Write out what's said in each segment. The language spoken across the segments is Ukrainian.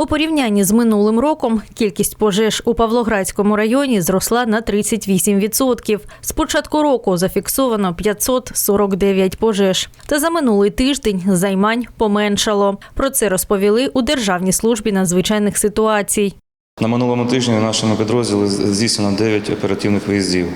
У порівнянні з минулим роком кількість пожеж у Павлоградському районі зросла на 38%. З початку року зафіксовано 549 пожеж. Та за минулий тиждень займань поменшало. Про це розповіли у Державній службі надзвичайних ситуацій. На минулому тижні в нашому підрозділі здійснено 9 оперативних виїздів.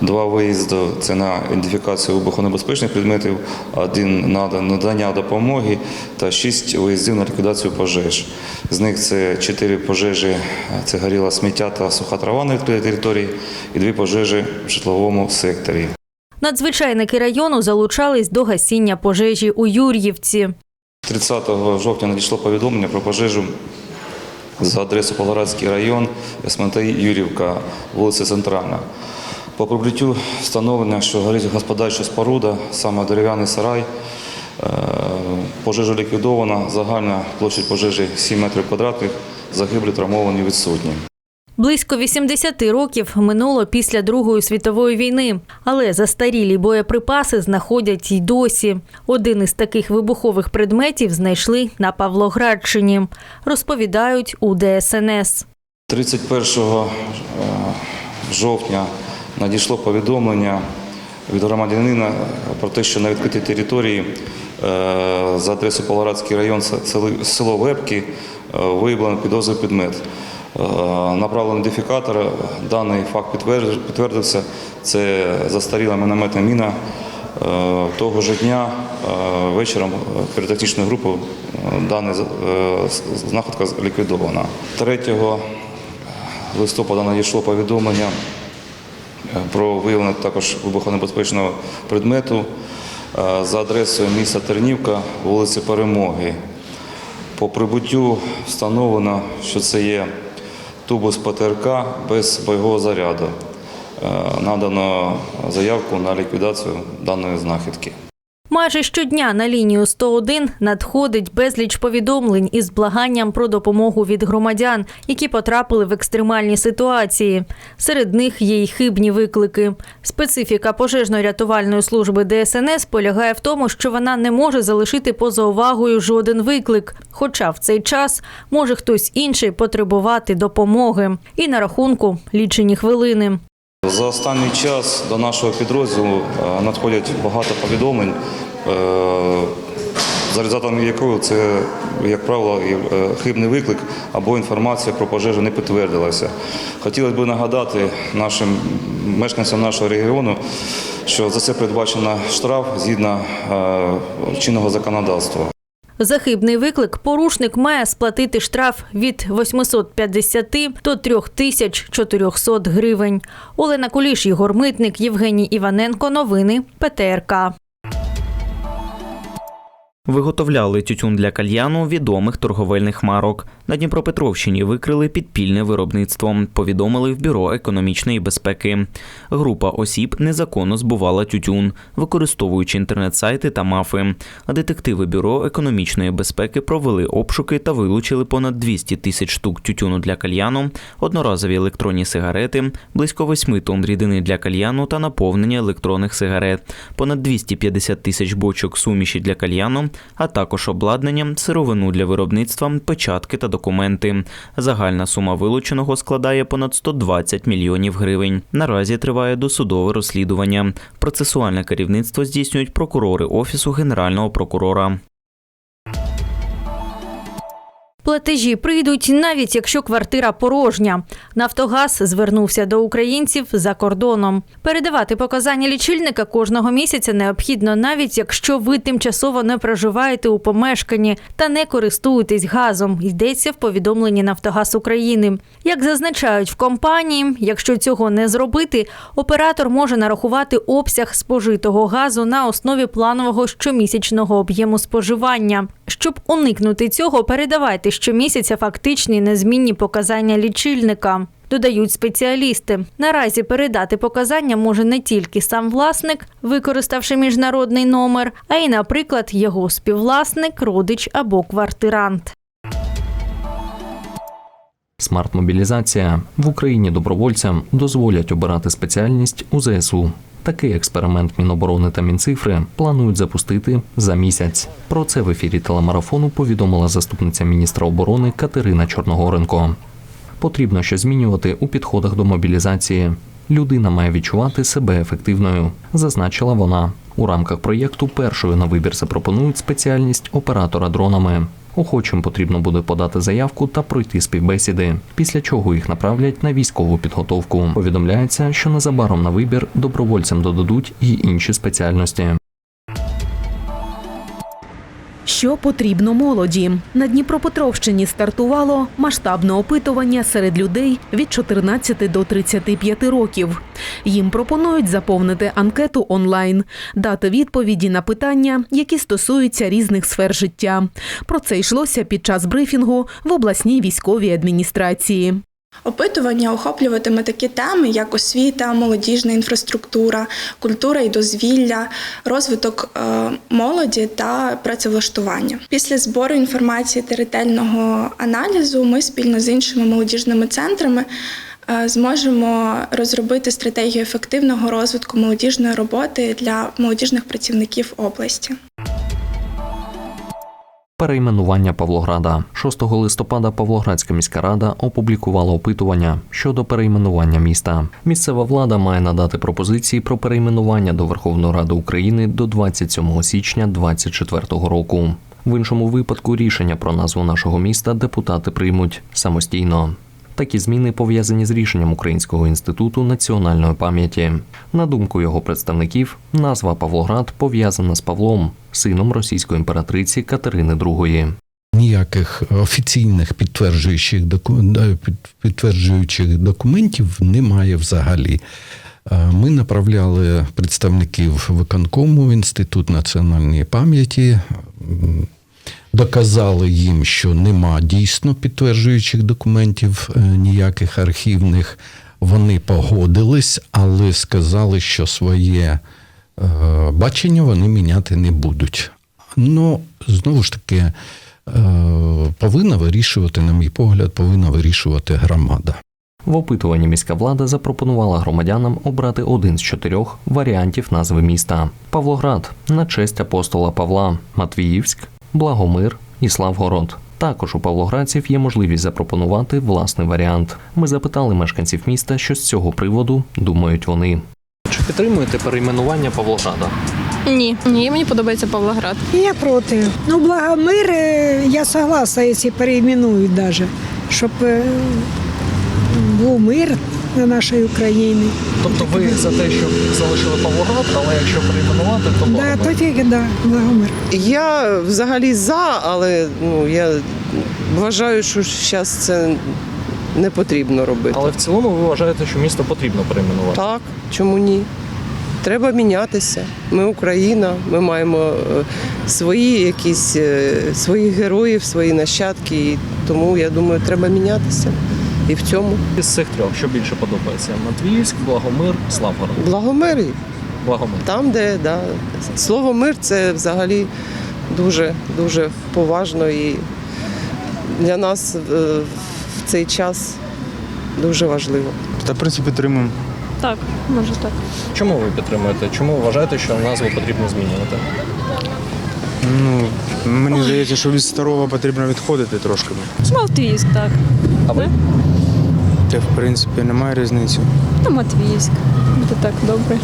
Два виїзди це на ідентифікацію вибухонебезпечних предметів, один на надання допомоги та 6 виїздів на ліквідацію пожеж. З них це 4 пожежі, це горіла сміття та суха трава на відкритій території, і 2 пожежі в житловому секторі. Надзвичайники району залучались до гасіння пожежі у Юр'ївці. 30 жовтня надійшло повідомлення про пожежу за адресою Павлоградський район, СМТ Юрівка, вулиця Центральна. По прибуттю встановлено, що горить господарча споруда, саме дерев'яний сарай. Е, Пожежа ліквідована, загальна площа пожежі 7 метрів квадратних, загиблі травмовані відсутні. Близько 80 років минуло після Другої світової війни, але застарілі боєприпаси знаходять й досі. Один із таких вибухових предметів знайшли на Павлоградщині, розповідають у ДСНС. 31 е, жовтня надійшло повідомлення від громадянина про те, що на відкритій території е, за адресою Павлоградський район село Вепки е, виявлено підозрюваний предмет. Е, Направлений ідентифікатор, даний факт підтвердився. Це застаріла мінометна міна. Е, Того ж дня е, вечором е, піротехнічною групою е, дана е, знаходка ліквідована. 3 листопада надійшло повідомлення е, про виявлення також вибухонебезпечного предмету е, за адресою міста Тернівка, вулиці Перемоги. По прибуттю встановлено, що це є тубус ПТРК без бойового заряду. Е, Надано заявку на ліквідацію даної знахідки. Майже щодня на лінію 101 надходить безліч повідомлень із благанням про допомогу від громадян, які потрапили в екстремальні ситуації. Серед них є й хибні виклики. Специфіка пожежно-рятувальної служби ДСНС полягає в тому, що вона не може залишити поза увагою жоден виклик, хоча в цей час може хтось інший потребувати допомоги. І на рахунку лічені хвилини. За останній час до нашого підрозділу е, надходять багато повідомлень, е, за результатами якого це, як правило, е, хибний виклик або інформація про пожежу не підтвердилася. Хотілося б нагадати нашим мешканцям нашого регіону, що за це передбачено штраф згідно чинного законодавства. За хибний виклик порушник має сплатити штраф від 850 до 3400 гривень. Олена Куліш, Єгор Митник, Євгеній Іваненко. Новини ПТРК. Виготовляли тютюн для кальяну відомих торговельних марок. На Дніпропетровщині викрили підпільне виробництво. Повідомили в бюро економічної безпеки. Група осіб незаконно збувала тютюн, використовуючи інтернет-сайти та мафи. А детективи бюро економічної безпеки провели обшуки та вилучили понад 200 тисяч штук тютюну для кальяну, одноразові електронні сигарети, близько 8 тонн рідини для кальяну та наповнення електронних сигарет, понад 250 тисяч бочок суміші для кальяну, а також обладнання, сировину для виробництва, печатки та документи. Загальна сума вилученого складає понад 120 мільйонів гривень. Наразі триває досудове розслідування. Процесуальне керівництво здійснюють прокурори Офісу Генерального прокурора. Платежі прийдуть навіть якщо квартира порожня. Нафтогаз звернувся до українців за кордоном. Передавати показання лічильника кожного місяця необхідно, навіть якщо ви тимчасово не проживаєте у помешканні та не користуєтесь газом. Йдеться в повідомленні Нафтогаз України. Як зазначають в компанії, якщо цього не зробити, оператор може нарахувати обсяг спожитого газу на основі планового щомісячного об'єму споживання. Щоб уникнути цього, передавайте щомісяця фактичні незмінні показання лічильника. Додають спеціалісти. Наразі передати показання може не тільки сам власник, використавши міжнародний номер, а й, наприклад, його співвласник, родич або квартирант. Смарт-мобілізація в Україні добровольцям дозволять обирати спеціальність у ЗСУ. Такий експеримент Міноборони та Мінцифри планують запустити за місяць. Про це в ефірі телемарафону повідомила заступниця міністра оборони Катерина Чорногоренко. Потрібно щось змінювати у підходах до мобілізації. Людина має відчувати себе ефективною, зазначила вона. У рамках проєкту першою на вибір запропонують спеціальність оператора дронами. Охочим потрібно буде подати заявку та пройти співбесіди, після чого їх направлять на військову підготовку. Повідомляється, що незабаром на вибір добровольцям додадуть і інші спеціальності. Що потрібно молоді? На Дніпропетровщині стартувало масштабне опитування серед людей від 14 до 35 років. Їм пропонують заповнити анкету онлайн, дати відповіді на питання, які стосуються різних сфер життя. Про це йшлося під час брифінгу в обласній військовій адміністрації. Опитування охоплюватиме такі теми, як освіта, молодіжна інфраструктура, культура і дозвілля, розвиток е, молоді та працевлаштування. Після збору інформації та ретельного аналізу ми спільно з іншими молодіжними центрами е, зможемо розробити стратегію ефективного розвитку молодіжної роботи для молодіжних працівників області. Перейменування Павлограда 6 листопада Павлоградська міська рада опублікувала опитування щодо перейменування міста. Місцева влада має надати пропозиції про перейменування до Верховної Ради України до 27 січня 2024 року. В іншому випадку рішення про назву нашого міста депутати приймуть самостійно. Такі зміни пов'язані з рішенням Українського інституту національної пам'яті. На думку його представників, назва Павлоград пов'язана з Павлом, сином російської імператриці Катерини II. Ніяких офіційних підтверджуючих, підтверджуючих документів немає взагалі. Е, Ми направляли представників виконкому Інститут національної пам'яті, доказали їм, що нема дійсно підтверджуючих документів е, ніяких архівних. Вони погодились, але сказали, що своє е, бачення вони міняти не будуть. Ну, знову ж таки, е, повинна вирішувати, на мій погляд, повинна вирішувати громада. В опитуванні міська влада запропонувала громадянам обрати один з чотирьох варіантів назви міста: Павлоград на честь апостола Павла, Матвіївськ, Благомир і Славгород. Також у павлоградців є можливість запропонувати власний варіант. Ми запитали мешканців міста, що з цього приводу думають вони. Чи підтримуєте перейменування Павлограда? Ні, ні, мені подобається Павлоград. Я проти. Ну, Благомир, е, я согласна, якщо переименують даже, щоб е, був мир на нашій Україні. Тобто ви за те, щоб залишили Павлоград, але якщо перейменувати, то Да, то тільки да, Благомир. Я взагалі за, але ну я вважаю, що зараз це не потрібно робити. Але в цілому ви вважаєте, що місто потрібно перейменувати? Так, чому ні? Треба мінятися. Ми Україна, ми маємо е, свої якісь е, своїх героїв, свої нащадки. І тому я думаю, треба мінятися. І в цьому Із цих трьох, що більше подобається? Матвіївськ, Благомир, Славгород. благомир, Благомир. там, де да. слово мир це взагалі дуже дуже поважно і для нас е, в цей час дуже важливо. Та в принципі підтримуємо. Так, може так. Чому ви підтримуєте? Чому вважаєте, що назву потрібно змінювати? Ну мені здається, що від старого потрібно відходити трошки. Матвіївськ, так. А ви? Та в принципі немає різниці. Ну, Матвіївськ. Це так добре.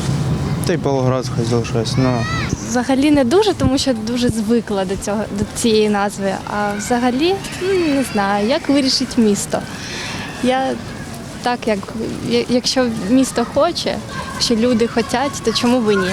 Та й Павлоград хай залишається. Ну Взагалі не дуже, тому що дуже звикла до цього до цієї назви. А взагалі м, не знаю, як вирішить місто. Я так, як якщо місто хоче, якщо люди хочуть, то чому і ні?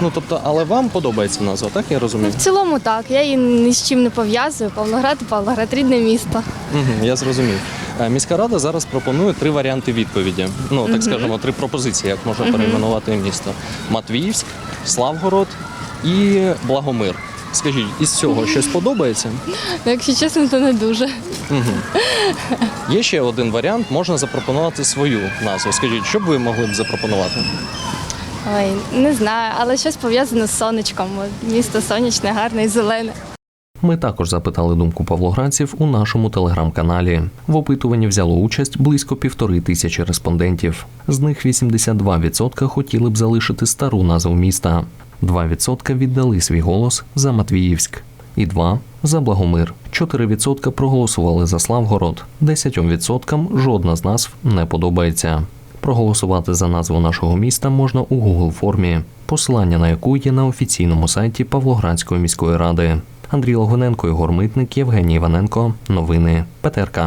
Ну тобто, але вам подобається назва, так я Ну, розумію? в цілому так. Я її ні з чим не пов'язую. Павлоград, Павлоград рідне місто. Угу, я зрозумів. Е, Міська рада зараз пропонує три варіанти відповіді. Ну так скажемо, три пропозиції, як можна перейменувати місто: Матвіївськ, Славгород і Благомир. Скажіть, із цього щось подобається? Ну, якщо чесно, то не дуже. Є ще один варіант, можна запропонувати свою назву. Скажіть, що б ви могли б запропонувати? Ой, не знаю, але щось пов'язане з сонечком. От Місто сонячне, гарне і зелене. Ми також запитали думку павлоградців у нашому телеграм-каналі. В опитуванні взяло участь близько півтори тисячі респондентів. З них 82% хотіли б залишити стару назву міста, 2% віддали свій голос за Матвіївськ і 2 за Благомир. 4% проголосували за Славгород, 10% жодна з назв не подобається. Проголосувати за назву нашого міста можна у Google формі, посилання на яку є на офіційному сайті Павлоградської міської ради. Андрій Логвиненко, Ігор Митник, Євгеній Іваненко. Новини ПТРК.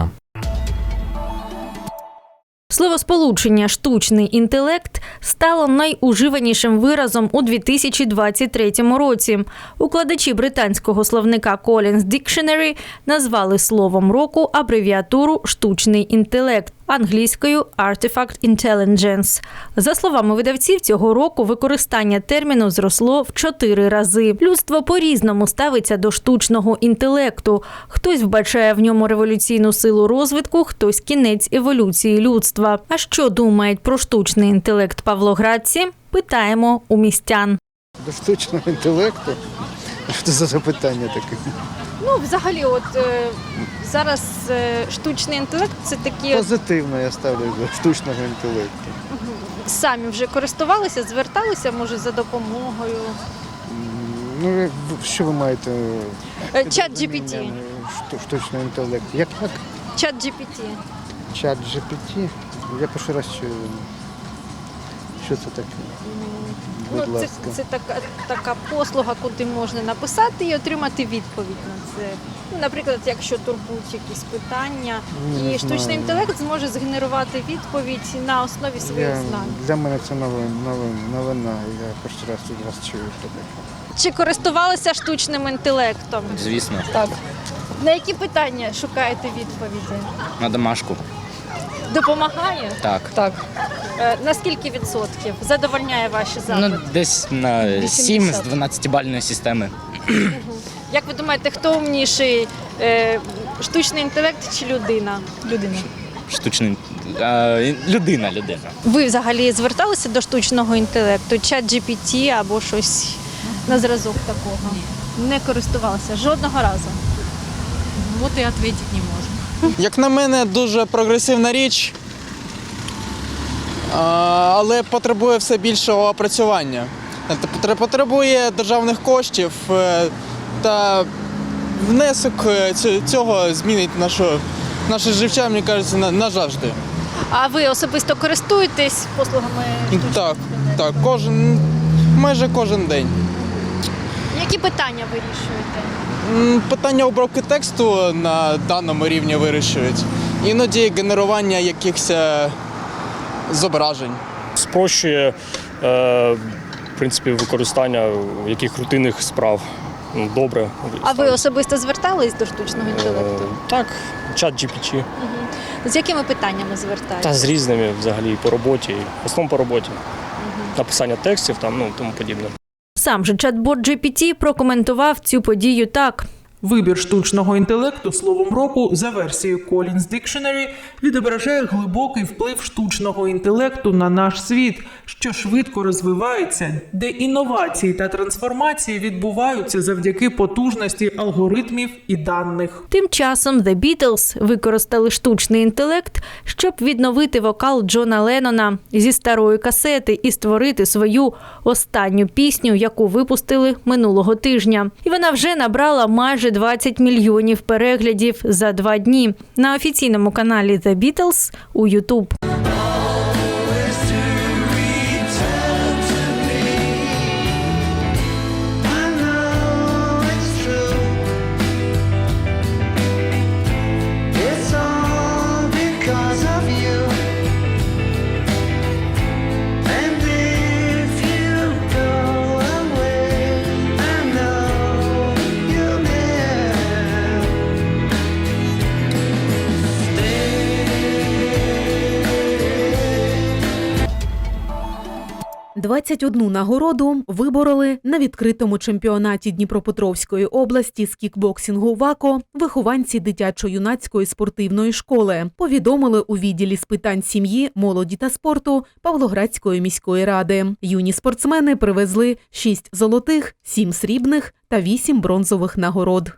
Словосполучення штучний інтелект стало найуживанішим виразом у 2023 році. Укладачі британського словника Collins Dictionary назвали словом року абревіатуру штучний інтелект англійською Artifact Intelligence. За словами видавців, цього року використання терміну зросло в чотири рази. Людство по-різному ставиться до штучного інтелекту. Хтось вбачає в ньому революційну силу розвитку, хтось кінець еволюції людства. А що думають про штучний інтелект павлоградці? Питаємо у містян. До штучного інтелекту. Що це за запитання таке? Взагалі, от е, зараз е, штучний інтелект це такі Позитивно я ставлю до штучного інтелекту. самі вже користувалися, зверталися, може, за допомогою. Ну, як- що ви маєте? Е, під Чат розумінням, GPT. е, шту- Штучного інтелекту. Як як? Чат GPT. Чат GPT. Я перший раз чую. Що це таке? Будь Ну, це, ласка. це така, така послуга, куди можна написати і отримати відповідь на це. Ну, наприклад, якщо турбують якісь питання, Не і штучний знаю. інтелект зможе згенерувати відповідь на основі своїх Я, знань. для мене це новин, новин, новина. Я перший раз від вас чую. Що таке. Чи користувалися штучним інтелектом? Звісно, Так. На які питання шукаєте відповіді? на домашку. Допомагає? Так. Так. Е, на скільки відсотків задовольняє ваші Ну, запити? десь на 7 з 12-бальної системи. Як ви думаєте, хто умніший? Е, штучний інтелект чи людина? Людина. Штучний. Е, людина, людина. Ви взагалі зверталися до штучного інтелекту, чат GPT або щось на зразок такого? Не користувалися жодного разу. Вот і відповідати не можу. Як на мене, дуже прогресивна річ, але потребує все більшого опрацювання. Потребує державних коштів е, та внесок е, цього змінить нашу, наше життя, мені кажеться, назавжди. А ви особисто користуєтесь послугами Так, так, кожен, майже кожен день. Які питання вирішуєте? Питання обробки тексту на даному рівні вирішують. Іноді генерування якихось е, зображень. спрощує е, в принципі використання яких рутинних справ. Ну, Добре. А ви особисто звертались до штучного Е, інтелекту? Так, чат GPT. З якими питаннями Та з різними взагалі по роботі, в основному по роботі. Написання текстів там, ну тому подібне. Сам же чат-бот GPT прокоментував цю подію так. Вибір штучного інтелекту словом року за версією Collins Dictionary відображає глибокий вплив штучного інтелекту на наш світ, що швидко розвивається, де інновації та трансформації відбуваються завдяки потужності алгоритмів і даних. Тим часом The Beatles використали штучний інтелект, щоб відновити вокал Джона Леннона зі старої касети і створити свою останню пісню, яку випустили минулого тижня. І вона вже набрала майже 20 мільйонів переглядів за два дні на офіційному каналі The Beatles у YouTube. – 21 нагороду вибороли на відкритому чемпіонаті Дніпропетровської області з кікбоксингу ВАКО вихованці дитячо-юнацької спортивної школи. Повідомили у відділі з питань сім'ї, молоді та спорту Павлоградської міської ради. Юні спортсмени привезли 6 золотих, 7 срібних та 8 бронзових нагород.